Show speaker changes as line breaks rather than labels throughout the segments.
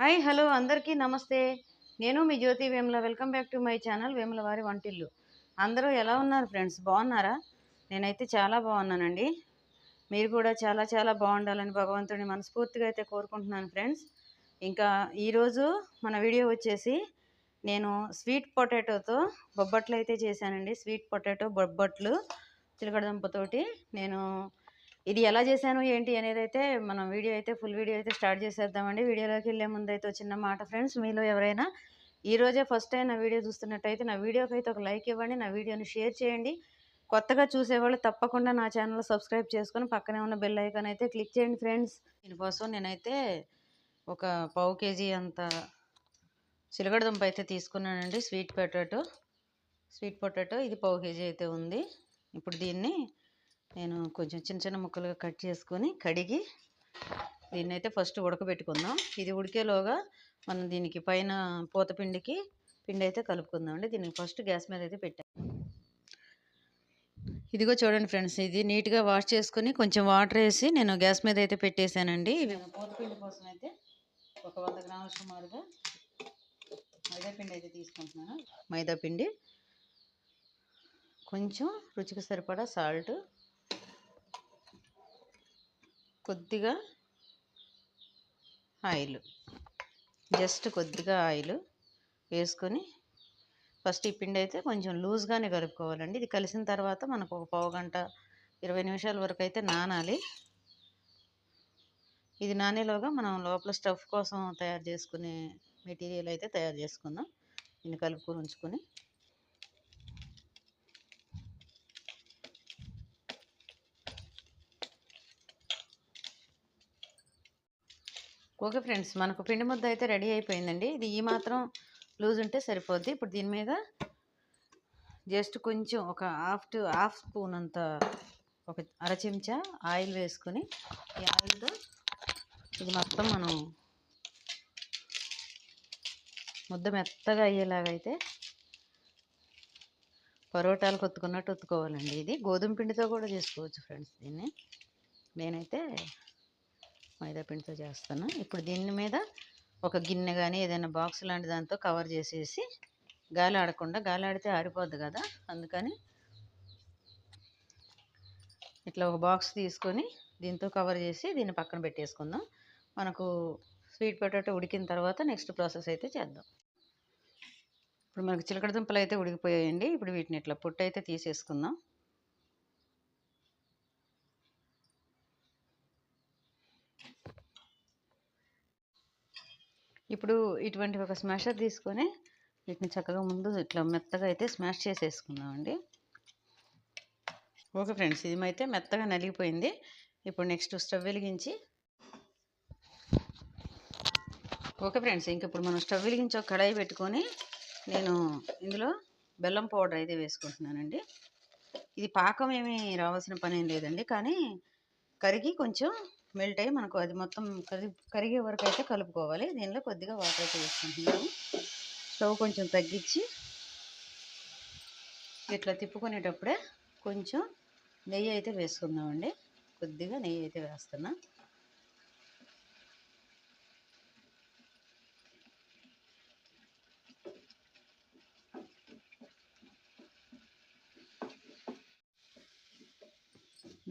Hi hello అందరికీ నమస్తే. నేను మీ Jyothi Vemula. Welcome back to my channel Vemula వారి వంటిల్లు. అందరూ ఎలా ఉన్నారు ఫ్రెండ్స్? బాగున్నారా? నేనైతే చాలా బాగున్నానండి. మీరు కూడా చాలా చాలా బాగుండాలని భగవంతుడిని మనస్ఫూర్తిగా అయితే కోరుకుంటున్నాను ఫ్రెండ్స్. ఇంకా ఈరోజు మన వీడియో వచ్చేసి నేను స్వీట్ పొటాటోతో బొబ్బట్లు అయితే చేశానండి. స్వీట్ పొటాటో బొబ్బట్లు చిలకడదుంపతోటి నేను ఇది ఎలా చేశాను ఏంటి అనేది అయితే మనం వీడియో అయితే ఫుల్ వీడియో అయితే స్టార్ట్ చేసేద్దామండి. వీడియోలోకి వెళ్ళే ముందు అయితే చిన్న మాట ఫ్రెండ్స్. మీలో ఎవరైనా ఈరోజే ఫస్ట్ టైం నా వీడియో చూస్తున్నట్టయితే నా వీడియోకి అయితే ఒక లైక్ ఇవ్వండి నా వీడియోని షేర్ చేయండి. కొత్తగా చూసేవాళ్ళు తప్పకుండా నా ఛానల్ సబ్స్క్రైబ్ చేసుకొని పక్కనే ఉన్న బెల్ ఐకాన్ అయితే క్లిక్ చేయండి ఫ్రెండ్స్. దీనికోసం నేనైతే ఒక పావు కేజీ అంత చిలకడదుంప అయితే తీసుకున్నానండి. స్వీట్ పొటాటో స్వీట్ పొటాటో ఇది పావు కేజీ అయితే ఉంది. ఇప్పుడు దీన్ని నేను కొంచెం చిన్న చిన్న ముక్కలుగా కట్ చేసుకొని కడిగి దీన్ని అయితే ఫస్ట్ ఉడకబెట్టుకుందాం. ఇది ఉడికేలోగా మనం దీనికి పైన పూత పిండికి పిండి అయితే కలుపుకుందాం అండి. దీనికి ఫస్ట్ గ్యాస్ మీద అయితే పెట్టాం. ఇదిగో చూడండి ఫ్రెండ్స్ ఇది నీట్గా వాష్ చేసుకొని కొంచెం వాటర్ వేసి నేను గ్యాస్ మీద అయితే పెట్టేశానండి. ఇవి పూత పిండి కోసం అయితే ఒక వంద గ్రాముల సుమారుగా మైదాపిండి అయితే తీసుకుంటున్నాను. మైదాపిండి కొంచెం రుచికి సరిపడా సాల్ట్ కొద్దిగా ఆయిల్. జస్ట్ కొద్దిగా ఆయిల్ వేసుకొని ఫస్ట్ ఈ పిండి అయితే కొంచెం లూజ్గానే కలుపుకోవాలండి. ఇది కలిసిన తర్వాత మనకు ఒక పావు గంట ఇరవై నిమిషాల వరకు అయితే నానాలి. ఇది నానేలోగా మనం లోపల స్టఫ్ కోసం తయారు చేసుకునే మెటీరియల్ అయితే తయారు చేసుకుందాం. దీన్ని కలుపుకొని ఉంచుకొని ఓకే ఫ్రెండ్స్ మనకు పిండి ముద్ద అయితే రెడీ అయిపోయిందండి. ఇది ఈ మాత్రం లూజ్ ఉంటే సరిపోద్ది. ఇప్పుడు దీని మీద జస్ట్ కొంచెం ఒక హాఫ్ టు హాఫ్ స్పూన్ అంత ఒక అర చెంచా ఆయిల్ వేసుకొని ఈ ఆయిల్తో ఇది మొత్తం మనం ముద్ద మెత్తగా అయ్యేలాగైతే పరోటాలు కొత్తుకున్నట్టు ఒత్తుకోవాలండి. ఇది గోధుమ పిండితో కూడా చేసుకోవచ్చు ఫ్రెండ్స్ దీన్ని. నేనైతే మైదా చేస్తాను. ఇప్పుడు దీని మీద ఒక గిన్నె కానీ ఏదైనా బాక్స్ లాంటి దాంతో కవర్ చేసేసి గాలి ఆడకుండా గాలి ఆడితే ఆరిపోద్ది కదా అందుకని ఇట్లా ఒక బాక్స్ తీసుకొని దీంతో కవర్ చేసి దీన్ని పక్కన పెట్టేసుకుందాం. మనకు స్వీట్ పొటాటో ఉడికిన తర్వాత నెక్స్ట్ ప్రాసెస్ అయితే చేద్దాం. ఇప్పుడు మనకు చిలకడ దుంపలు అయితే ఉడికిపోయాయండి. ఇప్పుడు వీటిని ఇట్లా పొట్టు అయితే తీసేసుకుందాం. ఇప్పుడు ఇటువంటి ఒక స్మాషర్ తీసుకొని వీటిని చక్కగా ముందు ఇట్లా మెత్తగా అయితే స్మాష్ చేసేసుకుందామండి. ఓకే ఫ్రెండ్స్ ఇది అయితే మెత్తగా నలిగిపోయింది. ఇప్పుడు నెక్స్ట్ స్టవ్ వెలిగించి ఓకే ఫ్రెండ్స్ ఇంక ఇప్పుడు మనం స్టవ్ వెలిగించి ఒక కడాయి పెట్టుకొని నేను ఇందులో బెల్లం పౌడర్ అయితే వేసుకుంటున్నానండి. ఇది పాకం ఏమీ రావాల్సిన పని ఏం లేదండి కానీ కరిగి కొంచెం మెల్ట్ అయ్యి మనకు అది మొత్తం కరి కరిగే వరకు అయితే కలుపుకోవాలి. దీనిలో కొద్దిగా వాటర్ అయితే వేసుకుంటున్నాము స్టవ్ కొంచెం తగ్గించి ఇట్లా తిప్పుకునేటప్పుడే కొంచెం నెయ్యి అయితే వేసుకుందామండి. కొద్దిగా నెయ్యి అయితే వేస్తున్నా.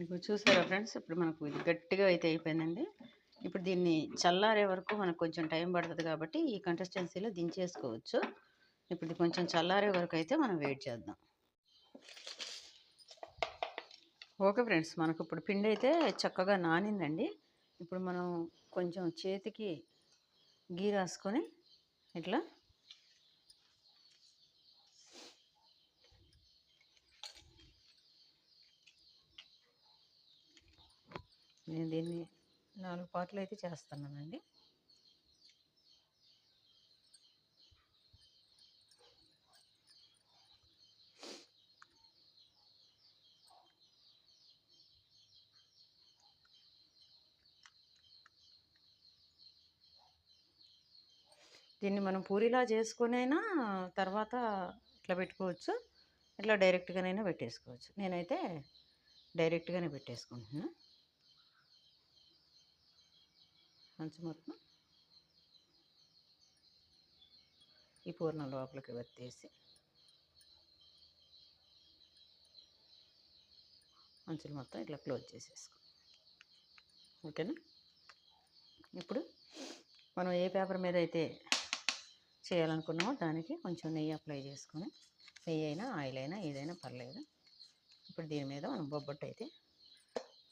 మీకు చూసారా ఫ్రెండ్స్? ఇప్పుడు మనకు ఇది గట్టిగా అయితే అయిపోయిందండి. ఇప్పుడు దీన్ని చల్లారే వరకు మనకు కొంచెం టైం పడుతుంది కాబట్టి ఈ కంటెస్టెన్సీలో దించేసుకోవచ్చు. ఇప్పుడు కొంచెం చల్లారే వరకు అయితే మనం వెయిట్ చేద్దాం. ఓకే ఫ్రెండ్స్ మనకు ఇప్పుడు పిండి అయితే చక్కగా నానిందండి. ఇప్పుడు మనం కొంచెం చేతికి గీ రాసుకొని ఇట్లా నేను దీన్ని నాలుగు పాటలు అయితే చేస్తున్నానండి. దీన్ని మనం పూరిలా చేసుకునైనా తర్వాత ఇట్లా పెట్టుకోవచ్చు. ఇట్లా డైరెక్ట్గానైనా పెట్టేసుకోవచ్చు. నేనైతే డైరెక్ట్గానే పెట్టేసుకుంటున్నాను మంచి మొత్తం ఈ పూర్ణం లోపలికి వత్తేసి అంచులు మొత్తం ఇట్లా క్లోజ్ చేసేసుకో. ఓకేనా? ఇప్పుడు మనం ఏ పేపర్ మీద అయితే చేయాలనుకున్నామో దానికి కొంచెం నెయ్యి అప్లై చేసుకొని నెయ్యి అయినా ఆయిల్ అయినా ఏదైనా పర్లేదు. ఇప్పుడు దీని మీద మనం బొబ్బట్టు అయితే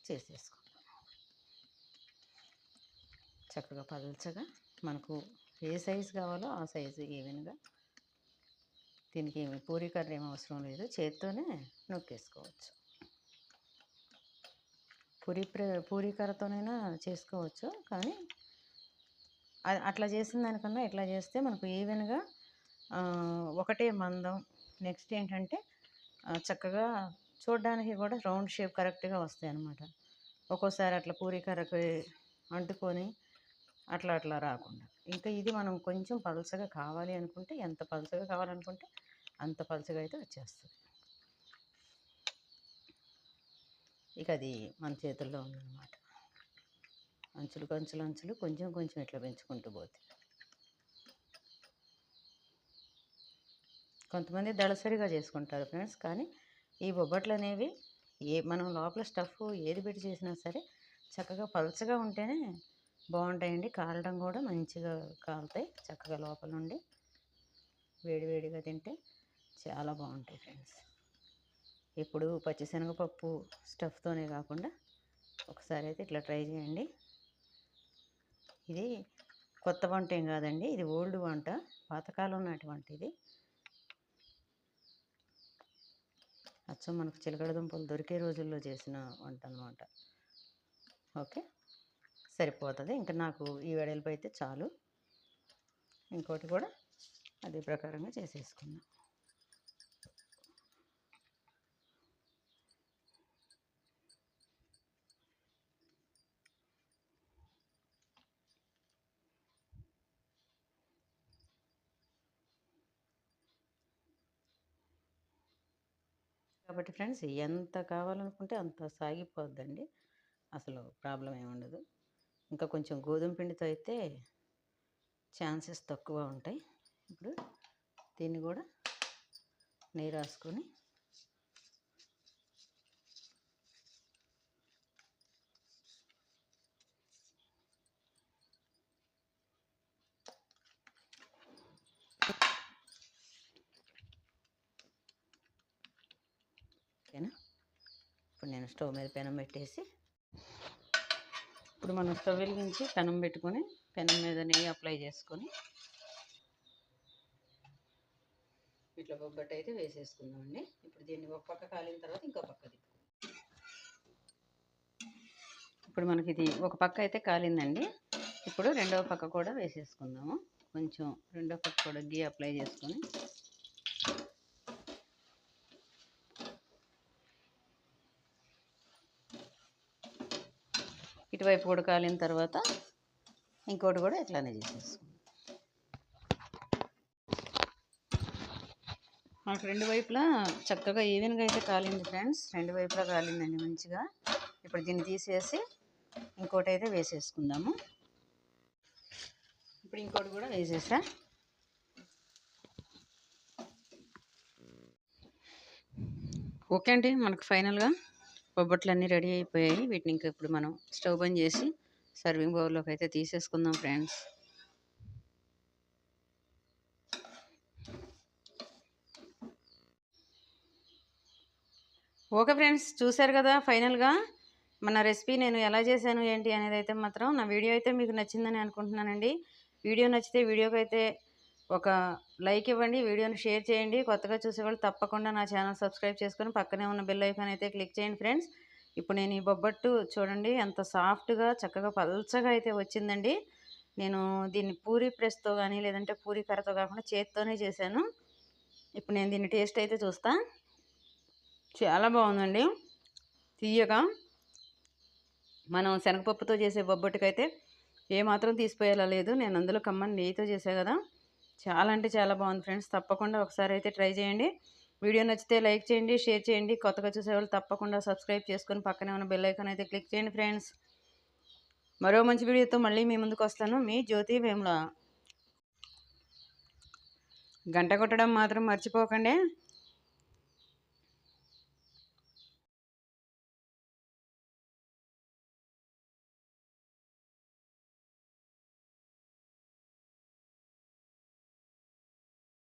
చేసేసుకో. చక్కగా పదల్చగా మనకు ఏ సైజు కావాలో ఆ సైజు ఈవెన్గా దీనికి ఏమి పూరీ కర్రీ ఏమి అవసరం లేదు. చేత్తోనే నొక్కేసుకోవచ్చు. పూరి ప్ర- పూరీ కర్రతోనైనా చేసుకోవచ్చు కానీ అట్లా చేసిన దానికన్నా ఇట్లా చేస్తే మనకు ఈవెన్గా ఒకటే మందం. నెక్స్ట్ ఏంటంటే చక్కగా చూడడానికి కూడా రౌండ్ షేప్ కరెక్ట్గా వస్తాయి అన్నమాట ఒక్కోసారి అట్లా పూరీ కర్రకి అంటుకొని అట్లా అట్లా రాకుండా. ఇంకా ఇది మనం కొంచెం పలుచగా కావాలి అనుకుంటే ఎంత పలుచగా కావాలనుకుంటే అంత పలుచగా అయితే వచ్చేస్తుంది. ఇక అది మన చేతుల్లో ఉందన్నమాట. అంచులు అంచులు అంచులు కొంచెం కొంచెం ఇట్లా పెంచుకుంటూ పోతే. కొంతమంది దళసరిగా చేసుకుంటారు ఫ్రెండ్స్ కానీ ఈ బొబ్బట్లు అనేవి ఏ మనం లోపల స్టఫ్ ఏది పెట్టి చేసినా సరే చక్కగా పలుచగా ఉంటేనే బాగుంటాయండి. కాలడం కూడా మంచిగా కాలుతాయి. చక్కగా లోపల నుండి వేడివేడిగా తింటే చాలా బాగుంటాయి ఫ్రెండ్స్. ఇప్పుడు పచ్చిశనగపప్పు స్టఫ్తోనే కాకుండా ఒకసారి అయితే ఇట్లా ట్రై చేయండి. ఇది కొత్త వంట ఏం కాదండి. ఇది ఓల్డ్ వంట. పాతకాలం నాటి వంట ఇది. అచ్చం మనకు చిలకడ దుంపలు దొరికే రోజుల్లో చేసిన వంట అనమాట ఓకే? సరిపోతుంది. ఇంకా నాకు ఈ వెడల్పు అయితే చాలు. ఇంకోటి కూడా అదే ప్రకారంగా చేసేసుకుందాం కాబట్టి ఫ్రెండ్స్ ఎంత కావాలనుకుంటే అంత సాగిపోద్దండి. అసలు ప్రాబ్లం ఏమి ఉండదు ఇంకా కొంచెం గోధుమ పిండితో అయితే ఛాన్సెస్ తక్కువ ఉంటాయి. ఇప్పుడు దీన్ని కూడా నెయ్యి రాసుకొని ఓకేనా? ఇప్పుడు నేను స్టవ్ మీద పెనం పెట్టేసి ఇప్పుడు మనం స్టవ్ వెలిగించి పెనం పెట్టుకొని పెనం మీద నెయ్యి అప్లై చేసుకొని ఇట్లా బొబ్బట్టు అయితే వేసేసుకుందామండి. ఇప్పుడు దీన్ని ఒక పక్క కాలిన తర్వాత ఇంకో పక్క ఇప్పుడు మనకి ఇది ఒక పక్క అయితే కాలిందండి. ఇప్పుడు రెండవ పక్క కూడా వేసేసుకుందాము. కొంచెం రెండో పక్క కూడా గీ అప్లై చేసుకొని ఇటువైపు కూడా కాలిన తర్వాత ఇంకోటి కూడా ఇట్లానే చేసేసుకుందాం మనకు రెండు వైపులా చక్కగా ఈవెన్గా అయితే కాలింది ఫ్రెండ్స్. రెండు వైపులా కాలిందండి మంచిగా. ఇప్పుడు దీన్ని తీసేసి ఇంకోటి అయితే వేసేసుకుందాము. ఇప్పుడు ఇంకోటి కూడా వేసేసా? ఓకే అండి మనకు ఫైనల్గా బొబ్బట్లు అన్నీ రెడీ అయిపోయాయి. వీటిని ఇంకా ఇప్పుడు మనం స్టవ్ బంద్ చేసి సర్వింగ్ బౌల్లోకి అయితే తీసేసుకుందాం ఫ్రెండ్స్. ఓకే ఫ్రెండ్స్ చూశారు కదా ఫైనల్గా మన రెసిపీ నేను ఎలా చేశాను ఏంటి అనేది అయితే మాత్రం నా వీడియో అయితే మీకు నచ్చిందని అనుకుంటున్నానండి. వీడియో నచ్చితే వీడియోకి అయితే ఒక లైక్ ఇవ్వండి వీడియోని షేర్ చేయండి. కొత్తగా చూసేవాళ్ళు తప్పకుండా నా ఛానల్ సబ్స్క్రైబ్ చేసుకొని పక్కనే ఉన్న బెల్ ఐకాన్ అయితే క్లిక్ చేయండి ఫ్రెండ్స్. ఇప్పుడు నేను ఈ బొబ్బట్టు చూడండి ఎంత సాఫ్ట్గా చక్కగా పల్చగా అయితే వచ్చిందండి. నేను దీన్ని పూరి ప్రెస్తో కానీ లేదంటే పూరి కర్రతో కాకుండా చేత్తోనే చేశాను. ఇప్పుడు నేను దీన్ని టేస్ట్ అయితే చూస్తా. చాలా బాగుందండి. తీయగా మనం శనగపప్పుతో చేసే బొబ్బట్టుకైతే ఏమాత్రం తీసిపోయేలా లేదు. నేను అందులో కమ్మని నెయ్యితో చేసా కదా. చాలా అంటే చాలా బాగుంది ఫ్రెండ్స్. తప్పకుండా ఒకసారి అయితే ట్రై చేయండి. వీడియో నచ్చితే లైక్ చేయండి షేర్ చేయండి. కొత్తగా చూసేవాళ్ళు తప్పకుండా సబ్స్క్రైబ్ చేసుకొని పక్కనే ఉన్న బెల్ ఐకాన్ అయితే క్లిక్ చేయండి ఫ్రెండ్స్. మరో మంచి వీడియోతో మళ్ళీ మీ ముందుకు వస్తాను. మీ జ్యోతి వేముల. గంట కొట్టడం మాత్రం మర్చిపోకండి.